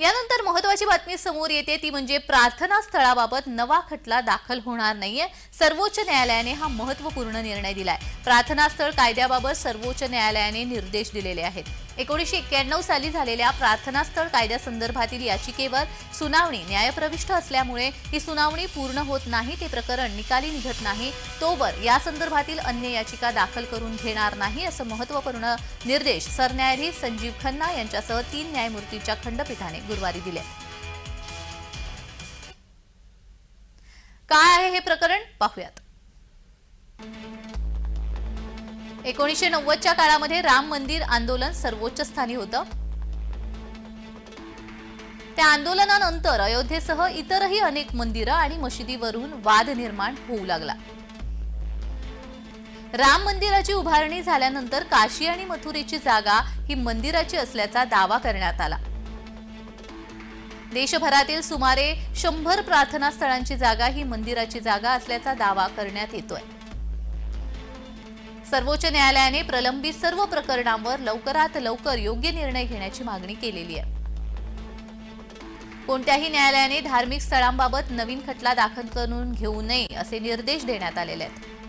यानंतर महत्वाची बातमी समोर येते. ती म्हणजे प्रार्थना स्थळाबाबत नवा खटला दाखल होणार नाहीये. सर्वोच्च न्यायालयाने हा महत्त्वपूर्ण निर्णय दिलाय. प्रार्थना स्थळ कायद्याबाबत सर्वोच्च न्यायालयाने निर्देश दिलेले आहेत. एकोणीसशे एक्क्याण्णव साली झालेल्या प्रार्थनास्थळ कायद्यासंदर्भातील याचिकेवर सुनावणी न्यायप्रविष्ट असल्यामुळे ही सुनावणी पूर्ण होत नाही ते प्रकरण निकाली निघत नाही तोवर या संदर्भातील अन्य याचिका दाखल करून घेणार नाही असं महत्त्वपूर्ण निर्देश सरन्यायाधीश संजीव खन्ना यांच्यासह तीन न्यायमूर्तींच्या खंडपीठाने गुरुवारी दिले. काय आहे हे प्रकरण? पाहूयात. एकोणीसशे नव्वदच्या काळामध्ये राम मंदिर आंदोलन सर्वोच्च स्थानी होतं. त्या आंदोलनानंतर अयोध्येसह इतरही अनेक मंदिरं आणि मशिदीवरून वाद निर्माण होऊ लागला. राम मंदिराची उभारणी झाल्यानंतर काशी आणि मथुरेची जागा ही मंदिराची असल्याचा दावा करण्यात आला. देशभरातील सुमारे शंभर प्रार्थना स्थळांची जागा ही मंदिराची जागा असल्याचा दावा करण्यात येतोय. सर्वोच्च न्यायालयाने प्रलंबित सर्व प्रकरणांवर लवकरात लवकर योग्य निर्णय घेण्याची मागणी केलेली आहे. कोणत्याही न्यायालयाने धार्मिक स्थळांबाबत नवीन खटला दाखल करून घेऊ नये असे निर्देश देण्यात आलेले आहेत.